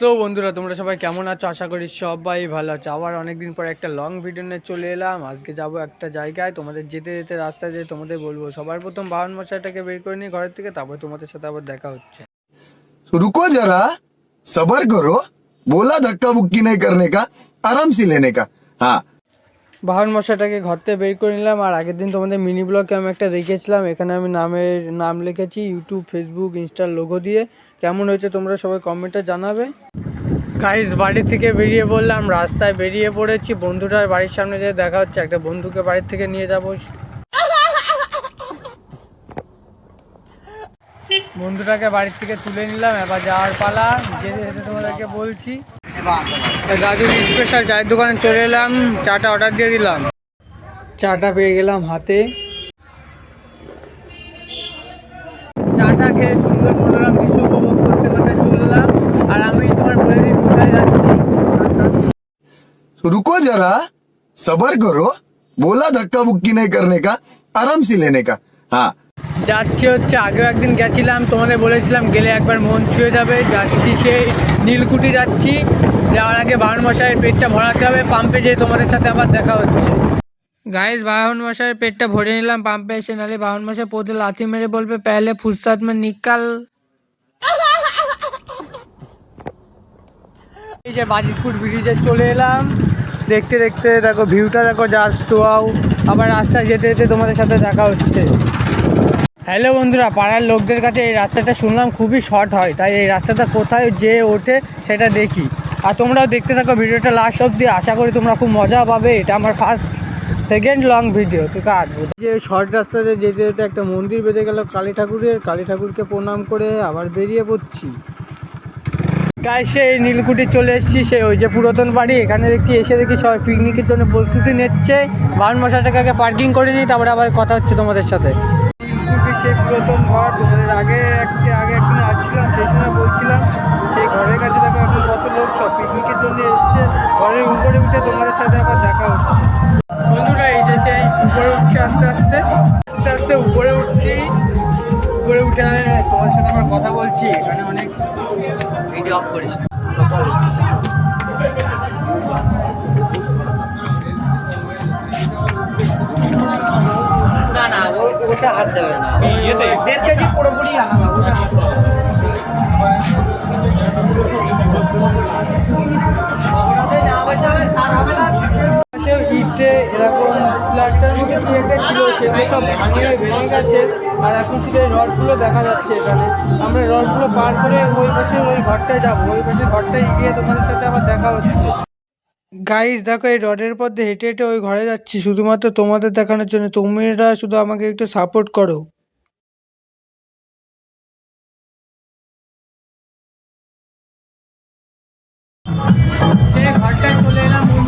So বন্ধুরা তোমরা সবাই কেমন আছো? আশা করি সবাই ভালো আছো। আবার অনেকদিন পর একটা লং ভিডিও নিয়ে চলে এলাম। আজকে যাব একটা জায়গায়। তোমাদের যেতে যেতে রাস্তায় যেয়ে তোমাদের বলব। সবার প্রথম বাহন মশাইটাকে বের করে নিই ঘরের থেকে তারপর তোমাদের সাথে আবার দেখা হচ্ছে। রুকো যারা সবার করো। বলা ধাক্কা বুক্কি নেই করনে কা আরাম সে লেনে কা। হ্যাঁ। বাহন মশাটাকে ঘর থেকে বের করে নিলাম। আর আগের দিন তোমাদের মিনি ব্লগে আমি একটা দেখেছিলাম এখানে আমি নামের নাম লিখেছি ইউটিউব ফেসবুক ইনস্টার লোগো দিয়ে। কেমন হয়েছে তোমরা সবাই কমেন্টে জানাবে। গাইস বাড়ি থেকে বেরিয়ে বললাম রাস্তায় বেরিয়ে পড়েছি। বন্ধুটার বাড়ির সামনে যে দেখা হচ্ছে, একটা বন্ধুকে বাড়ির থেকে নিয়ে যাব। বন্ধুটাকে বাড়ির থেকে তুলে নিলাম, এবার যাওয়ার পালা। যেতে যেতে তোমাদেরকে বলছি। দাদুর স্পেশাল চায়ের দোকানে চলে এলাম, চাটা অর্ডার দিয়ে দিলাম। চাটা পেয়ে গেলাম হাতে। চাটা খেয়ে সুন্দর মনোরম দৃশ্য উপভোগ করতে করতে চললাম আর আমি তোমার বলে দিই কোথায় যাচ্ছি तो रुको जरा सबर करो बोला धक्का बुक्की नहीं करने का आराम से लेने का हाँ যাচ্ছি হচ্ছে আগেও একদিন গেছিলাম তোমাদের বলেছিলাম গেলে একবার মন ছুঁয়ে যাবে যাচ্ছি সেই নীলকুঠি যাচ্ছি যাওয়ার আগে বাহন মশাইয়ের পেটটা ভরাতে হবে পাম্পে যেয়ে তোমাদের সাথে আবার দেখা হচ্ছে গাইস বাহন মশাইয়ের পেটটা ভরে নিলাম পাম্পে এসে নালে বাহন মশাই পোতে লাথি মেরে বলবে পহলে ফুরসাত মে নিকাল এই যে বাজিতপুর ব্রিজে চলে এলাম দেখতে দেখতে দেখো ভিউটা দেখো জাস্ট ওয়াও আবার রাস্তায় যেতে যেতে তোমাদের সাথে দেখা হচ্ছে। হ্যালো বন্ধুরা, পাড়ার লোকদের কাছে এই রাস্তাটা শুনলাম খুবই শর্ট হয়, তাই এই রাস্তাটা কোথায় যে ওঠে সেটা দেখি। আর তোমরাও দেখতে থাকো, ভিডিওটা লাস্ট অবধি, আশা করি তোমরা খুব মজা পাবে, এটা আমার ফার্স্ট সেকেন্ড লং ভিডিও তো কাটবো যে শর্ট রাস্তাতে যেতে যেতে একটা মন্দির বেঁধে গেল কালী ঠাকুরের, কালী ঠাকুরকে প্রণাম করে আবার বেরিয়ে পড়ছি। গাই সেই নীলকুঠি চলে এসেছি সেই ওই যে পুরাতন বাড়ি। এখানে দেখছি এসে দেখি সবাই পিকনিকের জন্য প্রস্তুতি নিচ্ছে। বারণ মশাটাকে আগে পার্কিং করে নিই তারপরে আবার কথা হচ্ছে তোমাদের সাথে। নীলকুঠি সেই পুরাতন ঘর তোমাদের আগে একটা আগে একদিন আসছিলাম সেই সময় বলছিলাম সেই ঘরের কাছে দেখো এখন কত লোক সব পিকনিকের জন্য এসছে। ঘরের উপরে উঠে তোমাদের সাথে আবার দেখা হচ্ছে। বন্ধুরা এই যে সেই উপরে উঠছে আস্তে আস্তে। আস্তে আস্তে উপরে উঠছি। উঠে তোমার সাথে আবার কথা বলছি এখানে অনেক ভিডিও অফ করিস। না না ওটা হাত দেবে না। দেড় কেজি পুরোপুরি আলাদা ওটা হাত দেবে না। ইটে এরকম প্লাস্টার মতো কি ছিল, সেগুলো সব ভাঙিয়ে ভেঙে গেছে। আর এখন শুধু রডগুলো দেখা যাচ্ছে এখানে। আমরা রডগুলো পার করে ওই পাশে ওই ঘরটায় যাব। ওই পাশে ঘরটায় গিয়ে তোমাদের সাথে আবার দেখা হচ্ছে। গাইস দেখো এই রডের পথে হেঁটে হেঁটে ওই ঘরে যাচ্ছি। শুধুমাত্র তোমাদের দেখানোর জন্য। তোমরা শুধু আমাকে একটু সাপোর্ট করো। সে ঘরটায় চলে এলাম।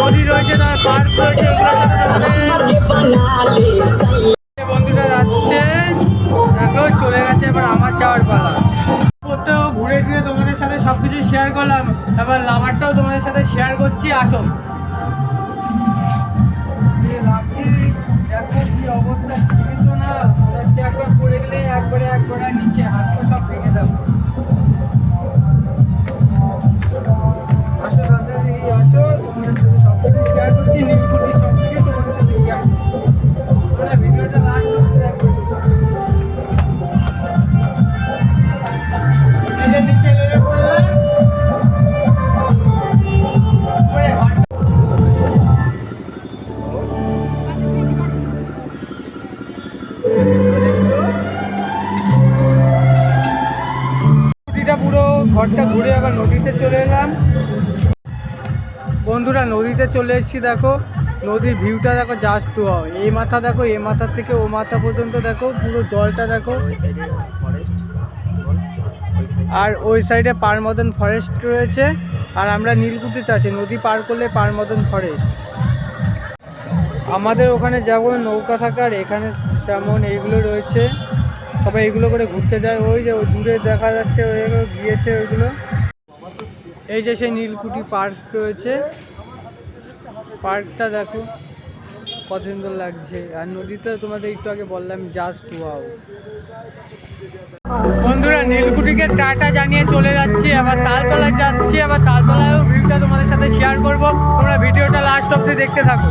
নদী রয়েছে, তার পার্ক রয়েছে, এগুলোর সাথে তোমাদের যে বন্ধুরা যাচ্ছে দেখো চলে গেছে এবার আমার যাওয়ার পালা। কোথাও ঘুরে ফিরে তোমাদের সাথে সব কিছু শেয়ার করলাম। এবার লাভারটাও তোমাদের সাথে শেয়ার করছি আসো দেখো কি অবস্থা না। একবার পড়ে গেলে একবারে একবারে নিচে ঘরটা ঘুরে আবার নদীতে চলে এলাম। বন্ধুরা নদীতে চলে এসেছি দেখো। নদীর ভিউটা দেখো জাস্ট টু ওয়াও এই মাথা দেখো এই মাথা থেকে ও মাথা পর্যন্ত দেখো পুরো জলটা দেখো। আর ওই সাইডে পার মতন ফরেস্ট রয়েছে আর আমরা নীলকুঠিতে আছি। নদী পার করলে পার মতন ফরেস্ট আমাদের ওখানে যেমন নৌকা থাকার এখানে যেমন এইগুলো রয়েছে। সবাই এগুলো করে ঘুরতে যায়। ওই যে ওই দূরে দেখা যাচ্ছে ওইগুলো গিয়েছে ওইগুলো। এই যে সেই নীলকুঠি পার্ক রয়েছে। পার্কটা দেখো, কত সুন্দর লাগছে। আর নদীতে তোমাদের একটু আগে বললাম জাস্ট ওয়াও বন্ধুরা, নীলকুঠিকে টাটা জানিয়ে চলে যাচ্ছি। আবার তালতলায় যাচ্ছি, আবার তালতলায়ও ভিউটা তোমাদের সাথে শেয়ার করব। তোমরা ভিডিওটা লাস্ট অব্দি দেখতে থাকো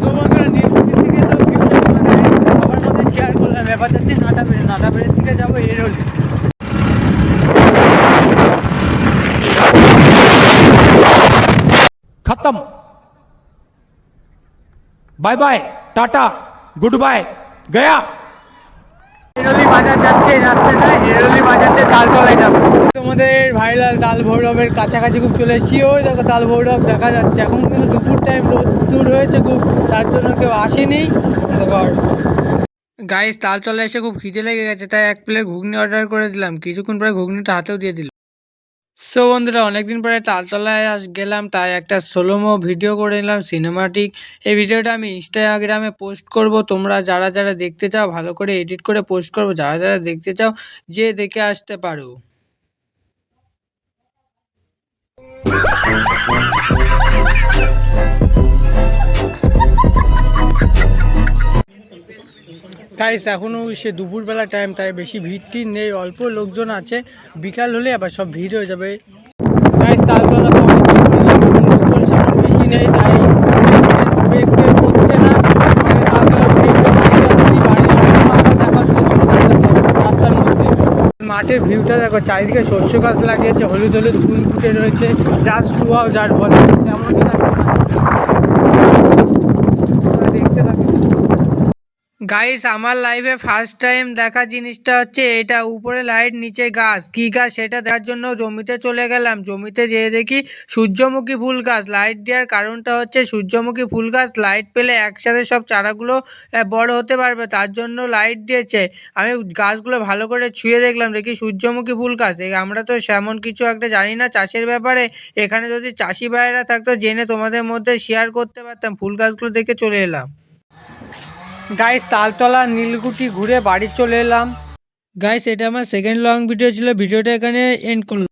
তো বন্ধুরা নীলকুঠি থেকে তো ভিউটা তোমাদের সবার মধ্যে শেয়ার করলাম এবার যাচ্ছি নাটাবেড়ে নাটাবেড়ের থেকে যাব এরোলে খতম bye bye tata good bye গয়া এরলি বাজার যাচ্ছে তাল ভৈরবের কাছাকাছি খুব চলে এসেছি। ওই দেখো তাল ভৈরব দেখা যাচ্ছে। এখন কিন্তু দুপুর টাইম দূর হয়েছে খুব তার জন্য কেউ আসেনি। দেখো তাল চলে এসে খুব খিদে লেগে গেছে তাই এক প্লেট ঘুগনি অর্ডার করে দিলাম। কিছুক্ষণ পরে ঘুগনিটা হাতেও দিয়ে দিল। সো বন্ধুরা, অনেকদিন পরে তালতলায় আস গেলাম, তাই একটা সোলোমো ভিডিও করে নিলাম সিনেমাটিক এই ভিডিওটা আমি ইনস্টাগ্রামে পোস্ট করব। তোমরা যারা যারা দেখতে চাও, ভালো করে এডিট করে পোস্ট করব। যারা যারা দেখতে চাও, যে দেখে আসতে পারো। গাইস এখনও সে দুপুরবেলা টাইম তাই বেশি ভিড় টিড় নেই, অল্প লোকজন আছে। বিকাল হলে আবার সব ভিড় হয়ে যাবে। গাইস বেশি নেই, তাই মানে মাঠের ভিউটা দেখো, চারিদিকে শস্য গাছ লাগিয়েছে, হলুদ হলুদ ফুল ফুটে রয়েছে। জাস্ট ওয়াও যার বলে। তেমনই লাগছে তোমরা দেখতে থাকো গাইস আমার লাইফে ফার্স্ট টাইম দেখা জিনিসটা হচ্ছে এটা উপরে লাইট নিচে গাছ কি গাছ সেটা দেখার জন্য জমিতে চলে গেলাম। জমিতে যেয়ে দেখি সূর্যমুখী ফুল গাছ লাইট দেওয়ার কারণটা হচ্ছে সূর্যমুখী ফুল গাছ লাইট পেলে একসাথে সব চারাগুলো বড় হতে পারবে। তার জন্য লাইট দিয়েছে। আমি গাছগুলো ভালো করে ছুঁয়ে দেখলাম। দেখি সূর্যমুখী ফুল গাছ আমরা তো সেমন কিছু একটা জানি না চাষের ব্যাপারে। এখানে যদি চাষি ভাইয়েরা থাকতো, জেনে তোমাদের মধ্যে শেয়ার করতে পারতাম। ফুল গাছগুলো দেখে চলে এলাম। গাইস তালতলা, নীলকুঠি ঘুরে বাড়ি চলে এলাম। গাইস এটা আমার সেকেন্ড লং ভিডিও ছিল। ভিডিওটা এখানে এন্ড করলাম।